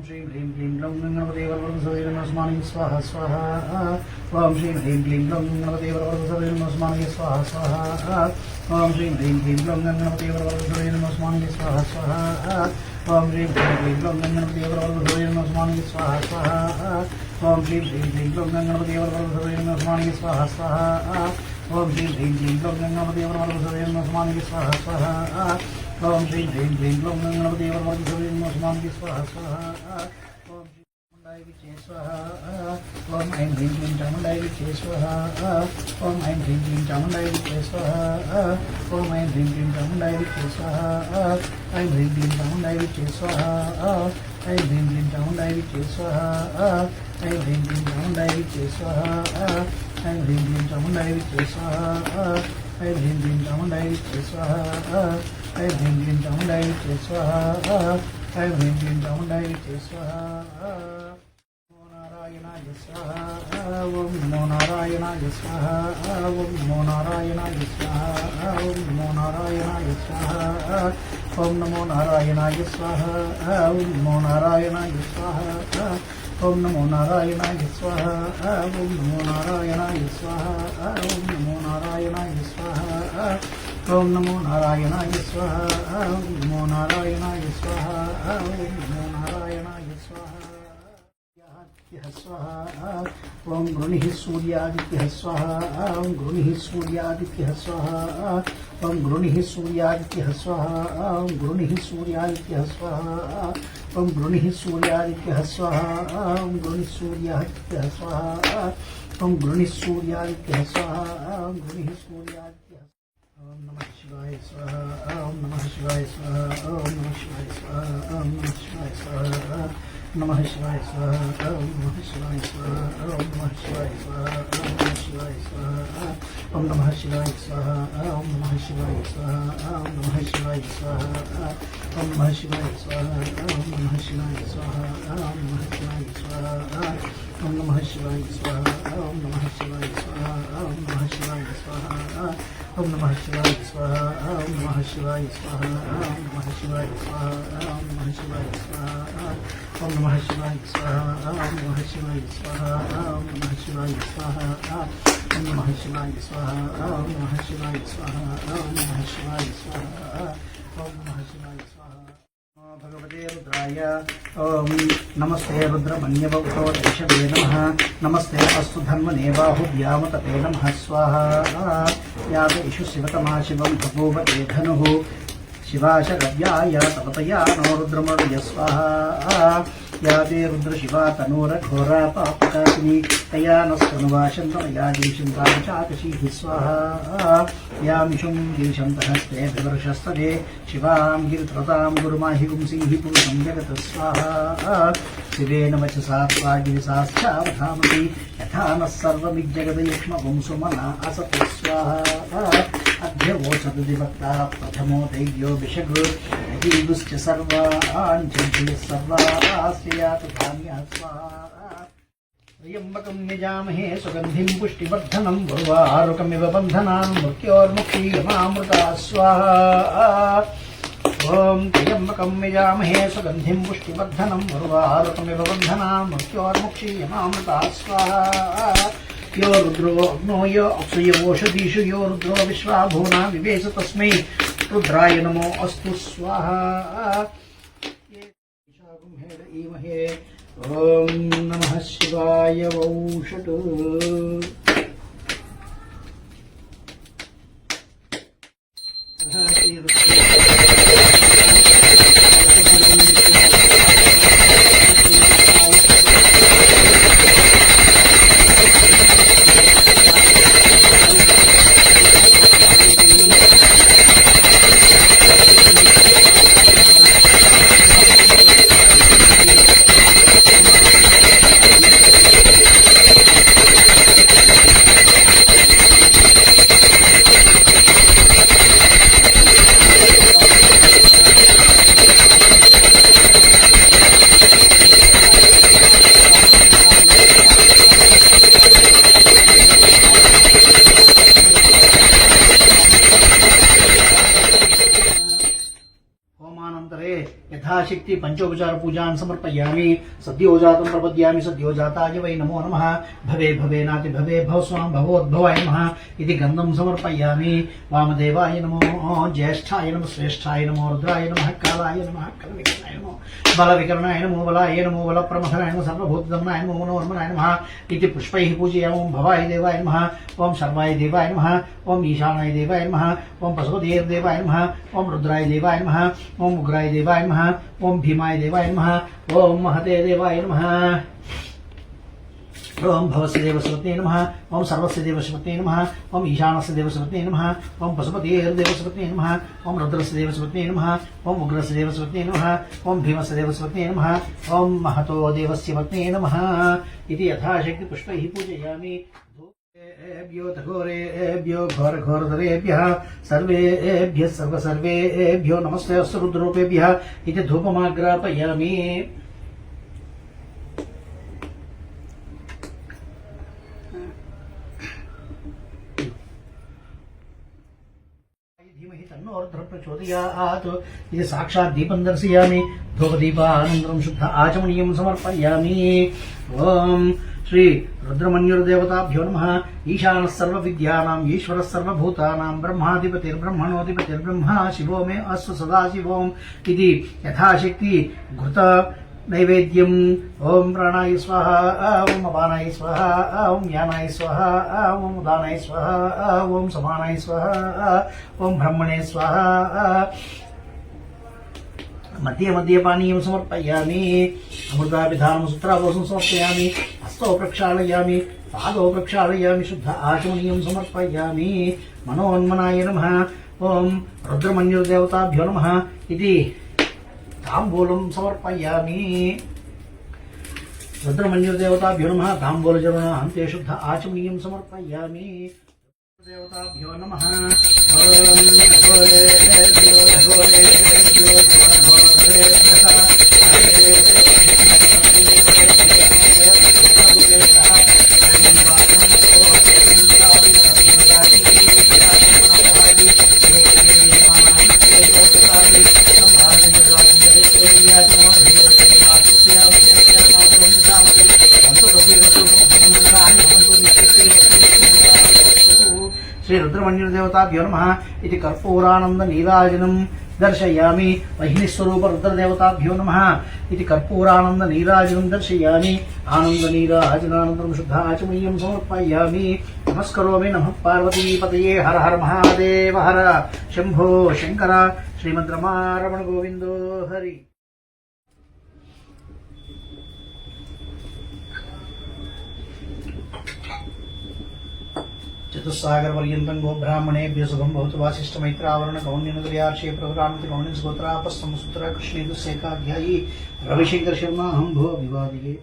गणपते वरवरदसवेदनस्मानि स्वाहा स्वाहा ॐ श्रीं ह्रीं क्लीं ग्लौं गणपते वरवरदसवेदनस्मानि स्वाहा स्वाहा ॐ श्रीं ह्रीं क्लीं ग्लौं गणपते वरवरदसवेदनस्मानि स्वाहा स्वाहा ॐ श्रीं ह्रीं क्लीं ग्लौं गणपते वरवरदसवेदनस्मानि स्वाहा स्वाहा ॐ श्रीं ह्रीं क्लीं ग्लौं गणपते वरवरदसवेदनस्मानि स्वाहा स्वाहा ॐ श्रीं ह्रीं क्लीं ग्लौं गणपते वरवरदसवेदनस्मानि स्वाहा स्वाहा ఓం శ్రీ జైన్ జైన్ ఓం గణపతి గణపతి సూర్యం స్వామికి స్వహ స్వహ ఓం శ్రీ చాముండాయికి చే స్వహ ఓం ఐం హ్రీం క్లీం చాముండాయికి చే స్వహ ఓం ఐం హ్రీం క్లీం చాముండాయికి చే స్వహ ఓం ఐం హ్రీం క్లీం చాముండాయికి చే స్వహ ఐం హ్రీం క్లీం చాముండాయికి చే స్వహ ఐం హ్రీం క్లీం చాముండాయికి చే స్వహ ఐం హ్రీం క్లీం చాముండాయికి చే స్వహ ఐం హ్రీం క్లీం చాముండాయికి చే స్వహ ఐం హ్రీం క్లీం చాముండాయికి చే స్వహ ఐ భీం భీం డౌండై చే స్వాహ ఐ భీం భీం డౌండై చే స్వాహ నమో నారాయణాయ స్వాహ ఓం నమో నారాయణాయ స్వాహ ఓం నమో నారాయణాయ స్వాహ ఓం నమో నారాయణాయ స్వాహ ఓం నమో నారాయణాయ స్వాహ ఓం నమో నారాయణాయ స్వాహ ఓం నమో నారాయణాయ స్వాహ ఓం నమో నారాయణాయ స్వాహ ఓం ॐ नमो नारायणाय स्वाहा ॐ नमो नारायणाय स्वाहा ॐ नमो नारायणाय स्वाहा। स्वाहा ॐ गृणिः सूर्यादित्यः स्वाहा ॐ गृणिः सूर्यादित्यः स्वाहा ॐ गृणिः सूर्यादित्यः स्वाहा ॐ गृणिः सूर्यादित्यः स्वाहा ॐ गृणिः सूर्यादित्यः स्वाहा सूर्यादित्यः स्वाहा सूर्यादित्यः स्वाहा ॐ شِفَاءَ شِفَاءَ نَمَهْ شِفَاءَ شِفَاءَ نَمَهْ شِفَاءَ شِفَاءَ نَمَهْ شِفَاءَ شِفَاءَ نَمَهْ شِفَاءَ شِفَاءَ نَمَهْ شِفَاءَ شِفَاءَ نَمَهْ شِفَاءَ شِفَاءَ نَمَهْ شِفَاءَ شِفَاءَ Om Namah Shivaya Swaha Om Namah Shivaya Swaha Om Namah Shivaya Swaha Om Namah Shivaya Swaha Om Namah Shivaya Swaha Om Namah Shivaya Swaha Om Namah Shivaya Swaha. Om Namah Shivaya Swaha. Om Namah Shivaya Swaha. Om Namah Shivaya Swaha. Om Namah Shivaya Swaha. Om Namah Shivaya Swaha. Om Namah Shivaya Swaha. Om Namah Shivaya Swaha. Om Namah Shivaya Swaha. Om Namah Shivaya Swaha. Om Namah Shivaya Swaha. Om Namah Shivaya Swaha. Om Namah Shivaya Swaha. Om Namah Shivaya Swaha. भगवते नमस्ते रुद्रमन्यवतो नम नमः नमस्ते अस्तु धर्मने बाहुभ्यामतते नमः स्वाहा यादेषु शिवतमा शिवं बभूव ते धनुः तपतया नो रुद्रमरुय स्वाहा या रुद्रशिवा तनूरघोरा पापकाशिनी तया न स्तनुवाशन्तमया गिरिशं पादचाकशीः स्वाहा या मिषुं गिरिशन्तहस्ते विवर्षस्तदे शिवां गिरित्रतां गुरुमाहि पुंसीः पुरुषं शिवेन वचसा त्वा गिरिसाश्चावधामति यथा नः स्वाहा अध्यवोचदिवक्ता प्रथमो दैव्यो विषगु यजीवुश्च सर्वाञ्चभिः सर्वास्यातु धान्यः स्वाहा त्र्यम्बकं निजामहे सुगन्धिं पुष्टिवर्धनं गुरुवारुकमिव बन्धनान् मृत्योर्मुक्तियमामृता स्वाहा ॐ मृत्योर्मुक्षीयमामृता स्वाहा यो रुद्रो अग्नो यो अप्सुयवोषधीषु यो रुद्रो विश्वाभुवना विवेश तस्मै रुद्राय नमो अस्तु, स्वाहा। ईमहे ॐ नमः शिवाय वौषट् शक्ति पंचोपचार पूजा समर्पयामी। सद्योजातम प्रपद्यामी, सद्योजाताय वै नमो नम। भवे भवे, नाति, भवे, भव स्वाम भवोद्भवाय नमः इति गन्धं समर्पयामि। वामदेवाय नमो ज्येष्ठाय नम, श्रेष्ठाय नमो, रुद्राय नम, कालाय नम कलविकरणाय नमो, बलविकरणाय नमो, बलाय नमो बल बलप्रमथनाय नमः सर्वभूतदमनाय नमो मनोरमणाय नम इति पुष्पैः पूजयाम। ओम भवाय देवाय नम ओम सर्वाय देवाय नम ओम ईशानाय देवाय नम ओम पशुपतेर्देवाय नम ओम रुद्राय देवाय नम ओम उग्राय देवाय नम ओम ఓం భీమాయ దేవాయ నమ. ఓం మహతే దేవాయ నమ. ఓం భవస్య దేవస్వతే నమ. ఓం సర్వస్య దేవస్వతే నమ. ఓం ఈశానస్య దేవస్వతే నమ. ఓం పశుపతిర్దేవస్వతే నమ. ఓం రుద్రస్య దేవస్వతే నమ. ఓం ఉగ్రస్య దేవస్వతే నమ. ఓం భీమస్య దేవస్వతే నమ. ఓం మహతో దేవస్య వత్నే నమ. ఇది యథాశక్తి పుష్పై పూజయామి. ఏభ్యో తఘోరేభ్యో ఘోరఘోరధరేభ్యः సర్వేభ్యः సర్వసర్వేభ్యో నమస్తే అస్తు రుద్రూపేభ్యः ఇది ధూపమాగ్రాపయామి విష్ణోర్ధ్ర ప్రచోదయాత్ ఇది సాక్షాత్ దీపం దర్శయామి ధూపదీపానందరం శుద్ధ ఆచమనీయం సమర్పయామి ఓం శ్రీ రుద్రమన్యుర్దేవతాభ్యో నమ ఈశాన సర్వ విద్యానాం ఈశ్వర సర్వభూతానాం బ్రహ్మాధిపతిర్బ్రహ్మణోధిపతిర్బ్రహ్మ శివో మే అస్సు సదాశివోం ఇది యథాశక్తి ఘృత నైవేద్యం. ఓం ప్రాణాయ స్వాహ ఓం అపానాయ స్వాహ ఓం యానాయ స్వాహ ఓం దానాయ స్వాహ ఓం సమానాయ స్వాహ ఓం బ్రహ్మణే స్వాహ. మధ్య మధ్య పానీయం సమర్పయామి అమృతాభిధానం సూత్రాభోసం సమర్పయామి హస్తో ప్రక్షాళయామి పాదో ప్రక్షాళయామి శుద్ధ ఆచమనీయం సమర్పయామి. మనోన్మనాయ నమ. ఓం రుద్రమన్యుదేవతాభ్యో నమ. ఇది ताम्बूलं समर्पयामि रुद्रमन्युर्देवताभ्यो नमः ताम्बूलचरण अन्ते शुद्ध आचमनीयं समर्पयामि देवताभ्यो नमः ॐ రుద్రదేవతాభ్యో నమ ఇది కర్పూరానంద నీరాజనం దర్శయామి వహిని స్వరూప రుద్రదేవతాభ్యో నమ ఇది కర్పూరానంద నీరాజనం దర్శయామి ఆనంద నీరాజనానందం శుద్ధాచమయ్యం సమర్పయామి నమస్కరోమి నమ పార్వతీపతయే హర హర మహాదేవ హర శంభో శంకర శ్రీమద్ రమారమణ గోవిందో హరి చతుస్సాగర పర్యంతం గోబ్రాహ్మణే బ్రాహ్మణేభ్య శుభం భవతు వాసిష్ట మైత్రావరణ గౌణ్యనగర్యార్షే ప్రవరాణతి గౌణ్య గోత్రాపస్తం సుత్ర కృష్ణేతు శేఖాధ్యాయి రవిశంకర్ శర్మ అహం భో వివాదియే